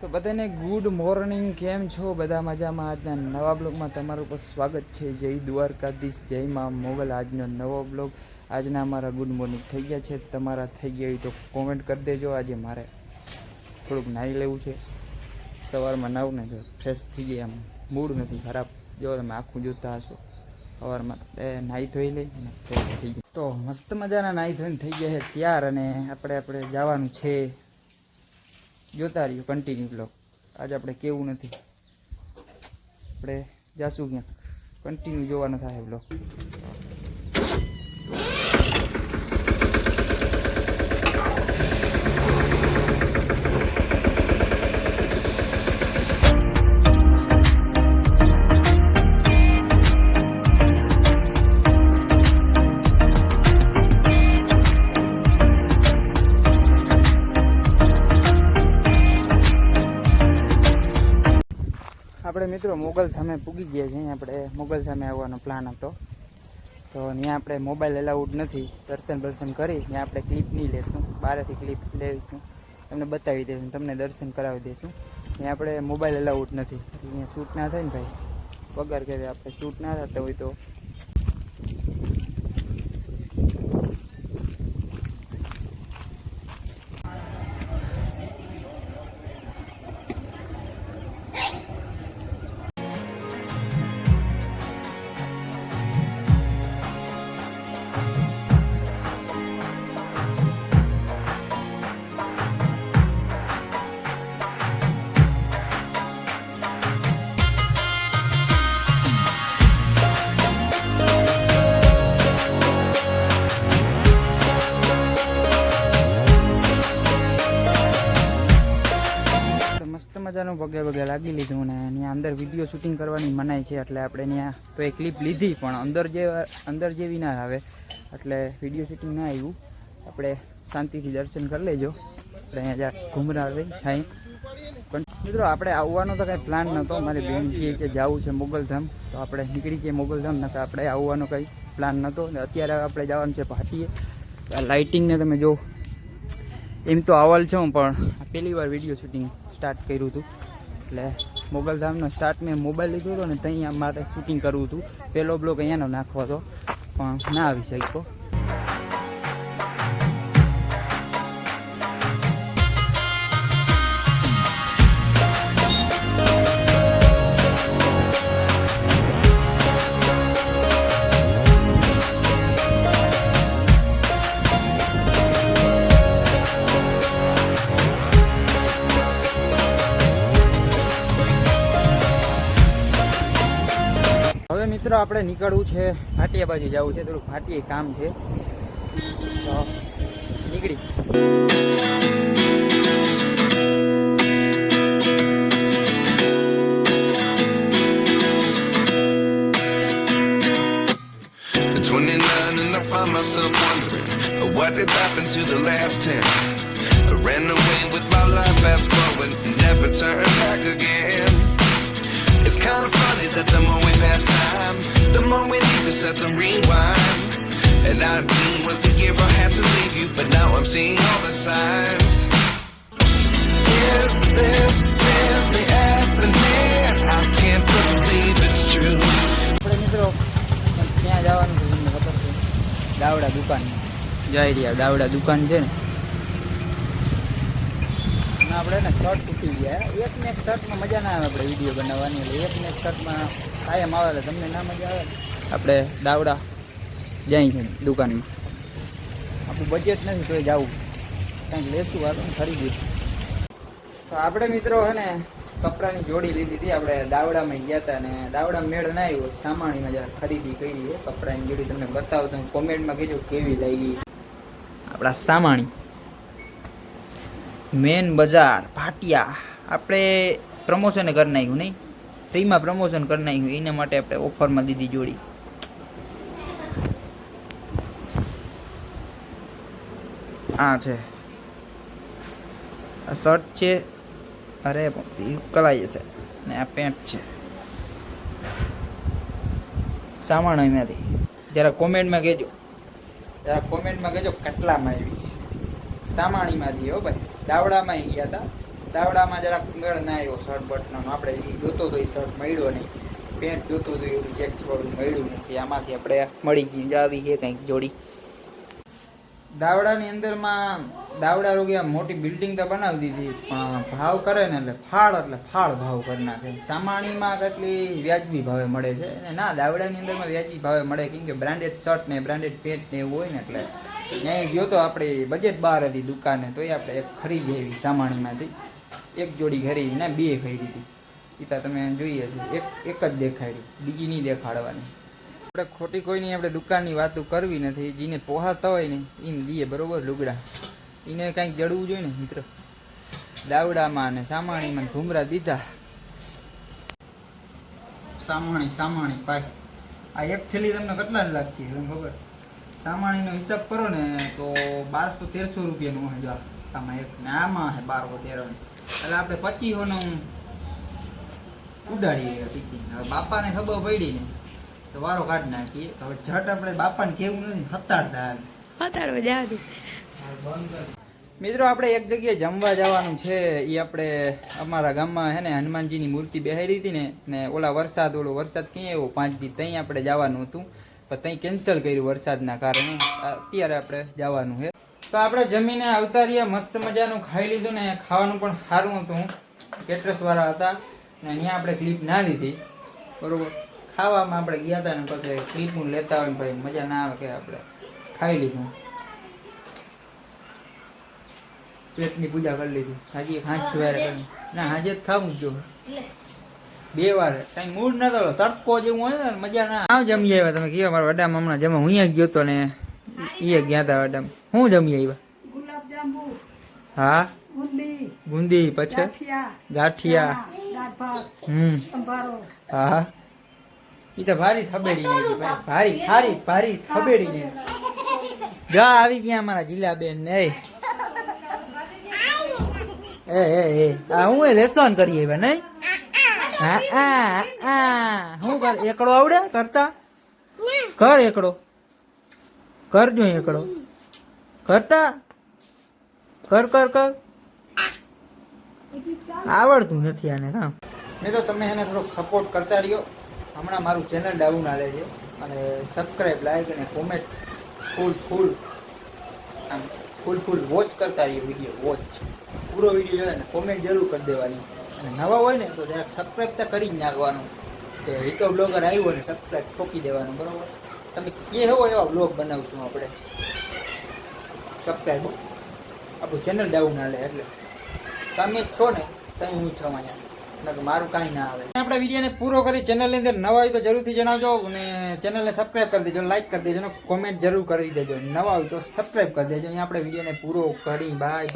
તો બધાને good morning કેમ છો? બધા મજામાં. આજના નવા બ્લોગમાં તમારું પર સ્વાગત છે. જય દ્વારકાધીશ, જય માં મોગલ. આજનો નવો બ્લોગ આજના અમારા ગુડ મોર્નિંગ થઈ ગયા છે. તમારા થઈ ગયા હોય તો કોમેન્ટ કરી દેજો. આજે મારે થોડુંક નાહી લેવું છે. સવારમાં નાવું ને જો ફ્રેશ થઈ ગઈ આમ. મૂડ નથી ખરાબ. જો તમે આખું જોતા હશો. સવારમાં એ નાહી ધોઈ લઈ અને ફ્રેશ થઈ જાય. તો મસ્ત મજાના નાહી ધોઈને થઈ ગયા છે. ત્યાર અને આપણે આપણે જવાનું છે. જોતા રહ્યો કન્ટિન્યુ બ્લોગ આજે આપણે કેવું નથી. આપણે જાશું ક્યાંક. કન્ટિન્યુ જોવાનો થાય બ્લોગ આપણે મિત્રો મોગલ સામે પૂગી ગયા છીએ. આપણે મોગલ સામે આવવાનો પ્લાન હતો. તો ત્યાં આપણે મોબાઈલ એલાઉડ નથી. દર્શન દર્શન કરી ત્યાં આપણે ક્લિપ નહીં લેશું. બહારથી ક્લિપ લઈશું તમને બતાવી દઈશું તમને દર્શન કરાવી દઈશું. ત્યાં આપણે મોબાઈલ એલાઉડ નથી. અહીંયા શૂટ ના થાય ને ભાઈ. પગાર કરે આપણે શૂટ ના થતા હોય તો. પગે પગે લાગી લીધું ને ત્યાં અંદર વીડિયો શૂટિંગ કરવાની મનાય છે એટલે આપણે ત્યાં તો એ ક્લિપ લીધી પણ અંદર જે અંદર જેવી ના આવે એટલે વીડિયો શૂટિંગ ના આવ્યું. આપણે શાંતિથી દર્શન કરી લેજો. આપણે અહીંયા ઘુમરા છાઈ મિત્રો, આપણે આવવાનો તો કાંઈ પ્લાન નહોતો. મારી બેન કહે કે જવું છે મોગલધામ. તો આપણે નીકળી ગઈએ મોગલધામ નતા આપણે આવવાનો કંઈ પ્લાન નહોતો. અત્યારે આપણે જવાનું છે ભાટીએ. લાઇટિંગને તમે જો, એમ તો આવલ છું પણ પહેલી વાર વીડિયો શૂટિંગ સ્ટાર્ટ કર્યું હતું. એટલે મોગલધામનો સ્ટાર્ટ મેં મોબાઈલ લીધો હતો ને ત્યાં મારે શૂટિંગ કરવું હતું. પહેલો બ્લોક અહીંયાનો નાખવો હતો. પણ ના આવી શક્યો. હવે મિત્રો આપણે નીકળવું છે ફાટિયા બાજુ જવું છે થોડું ફાટીએ કામ છે તો નીકળી At 29 and I find myself wondering uh, what did happen to the last 10. I ran away with my life, fast forward, never turn back again. It's kind of funny that the more we pass time, the more we need to set the rewind. And 19 was the year I had to leave you, but now I'm seeing all the signs. Is this really happening? I can't believe it's true. આપણે મિત્રો ત્યાં જવાનું છે તમને ખબર છે દાવડા દુકાન જઈ રહ્યા દાવડા દુકાન છે ને અને આપણે ને શર્ટ તૂટી ગયા. એક ને એક શર્ટમાં મજા ના આવે આપણે વીડિયો બનાવવાની. એટલે એક ને એક શર્ટમાં કાયમ આવે એટલે તમને ના મજા આવે. આપણે દાવડા જાય છે દુકાનમાં. આપણું બજેટ નથી તો જવું કંઈક લેશું આપણે ખરીદી. તો આપણે મિત્રો હે ને કપડાની જોડી લીધી હતી. આપણે દાવડામાં ગયા હતા ને દાવડા મેળ ના આવ્યો. સામાણીમાં જરા ખરીદી કરી કપડાની જોડી તમને બતાવો. તમે કોમેન્ટમાં કહેજો કેવી લાગી. આપણા સામાણી. મેન બજાર, ભાટિયા. આપણે પ્રમોશન કરી નાખ્યું નહીં. ફ્રીમાં પ્રમોશન કરી નાખ્યું. એના માટે આપણે ઓફરમાં દીધી જોડી. આ છે. આ શર્ટ છે. અરે કલાઈ જશે. ને આ પેન્ટ છે. સામાન એમાંથી જરા કોમેન્ટમાં કહેજો. જરા કોમેન્ટમાં કહેજો કેટલામાં આવી. સામાણીમાંથી હો ભાઈ. દાવડામાં ગયા હતા દાવડામાં જરાક મેળ ના આવ્યો શર્ટ બટનો આપણે એ જોતો હતો એ શર્ટ મળ્યો નહીં. પેન્ટ જોતું હતું એવું ચેક્સ વાળું મળ્યું નથી. આમાંથી આપણે મળી ગયું આવી છે કંઈક જોડી. દાવડાની અંદરમાં દાવડા રોગ્યા મોટી બિલ્ડિંગ તો બનાવી દીધી. પણ ભાવ કરે ને એટલે ફાળ એટલે ફાળ ભાવ કરી નાખે. સામાણીમાં કેટલી વ્યાજબી ભાવે મળે છે. અને ના, દાવડાની અંદરમાં વ્યાજબી ભાવે મળે. કેમ કે બ્રાન્ડેડ શર્ટ ને બ્રાન્ડેડ પેન્ટ ને એવું હોય ને એટલે ત્યાં ગયો તો આપણે બજેટ બહાર હતી દુકાને, તોય આપણે એક ખરીદી આવી સામાણીમાંથી. એક જોડી ખરીદી ને બે ખરીદી. હતી એ તમે જોઈએ છે, એક એક જ દેખાડી, બીજી નહીં દેખાડવાની. આપણે ખોટી કોઈની આપણે દુકાનની વાતો કરવી નથી, જેને પોહાતા હોય ને એમ દઈએ, બરોબર, લુગડા. એને કાંઈક જડવું જોઈએ ને, મિત્ર. દાવડામાં અને સામાણીમાં ઘૂમરા દીધા. સામાણી સામાણી પાય આ એક છેલ્લી તમને કેટલા લાગતી તમને ખબર? સામાણીનો હિસાબ કરો ને તો બારસો તેરસો રૂપિયાનું હોય જો આમાં એક ને આમાં હે બારસો તેરો એટલે આપણે પચીસોનું ઉડાડીએ ટિકિટ હવે બાપાને ખબર પડી ને તો વારો કાઢી નાખીએ. હવે ઝટ આપણે બાપાને કેવું નથી હતાડતા. હતાડવા જાવ મિત્રો આપણે એક જગ્યાએ જમવા જવાનું છે. એ આપણે અમારા ગામમાં હે ને હનુમાનજીની મૂર્તિ બેહાડી હતી ને ને ઓલા વરસાદ ઓલો વરસાદ ક્યાં એવો પાંચ દી ત્યાં આપણે જવાનું હતું. પણ ત્યાં કેન્સલ કર્યું વરસાદના કારણે. અત્યારે આપણે જવાનું છે. તો આપણે જમીને આવતા રહ્યા મસ્ત મજાનું ખાઈ લીધું ને ખાવાનું પણ સારું હતું. કેટરસ વાળા હતા ને અહીંયા આપણે ક્લિપ ના લીધી. બરોબર. ખાવામાં આપણે ગયા હતા ને પછી ક્લિપ લેતા હોય ને ભાઈ મજા ના આવે કે આપણે ખાઈ લીધું. પેટની પૂજા કરી લીધી. હાજી હાથ કરી. ના હાજે જ ખાવું જો બે વાર. કઈ મૂડ નતો તડકો જેવું હોય ને મજા ના આવ. જમી આવ્યા તમે કયો? મારા વડામ હમણાં જમવા હું ગયો તો ને એ ગયા હતા વડામ. હું જમી આવ્યા? ગુલાબજાંબુ હા? બુંદી પછી? ગાંઠિયા હમ. હા? એ તો ભારી થબેડી ભાઈ. ભારી ભારી ભારી થબેડી ને. જા આવી ગયા અમારા જિલ્લાબેન ને એ. એ એ એ. આ હું એ લેસન કરી આવ્યા નહીં? હા આ આ શું કર એકડો આવડે કરતા? કર એકડો. કરજો એકડો. કરતા? કર કર કર. આવડતું નથી આને કામ. મિત્રો તમે એને થોડોક સપોર્ટ કરતા રહ્યો. હમણાં મારું ચેનલ ડાઉન આવે છે. અને સબસ્ક્રાઈબ લાઈક અને કોમેન્ટ ફૂલ ફૂલ આમ ફૂલ ફૂલ વોચ કરતા રહીએ વીડિયો વોચ પૂરો વીડિયો ને કોમેન્ટ જરૂર કરી દેવાની. અને નવા હોય ને તો જરાક સબસ્ક્રાઈબ તો કરી જ નાખવાનું. કે હિતો બ્લોગર આવ્યો ને સબસ્ક્રાઈબ ઠોકી દેવાનું, બરાબર? તમે કે હો એવા બ્લોગ બનાવશું આપણે. સબસ્ક્રાઈબ આપણું ચેનલ ડાઉન હાલે એટલે. તમે છો ને ત્યાં હું છું અહીંયા. મારું કાંઈ ના આવે. આપણે વિડીયોને પૂરો કરી ચેનલની અંદર નવા હોય તો જરૂરથી જણાવજો અને ચેનલને સબસ્ક્રાઈબ કરી દેજો લાઈક કરી દેજો કોમેન્ટ જરૂર કરી દેજો. નવા હોય તો સબસ્ક્રાઈબ કરી દેજો. અહીંયા આપણે વિડીયોને પૂરો કરી. Bye bye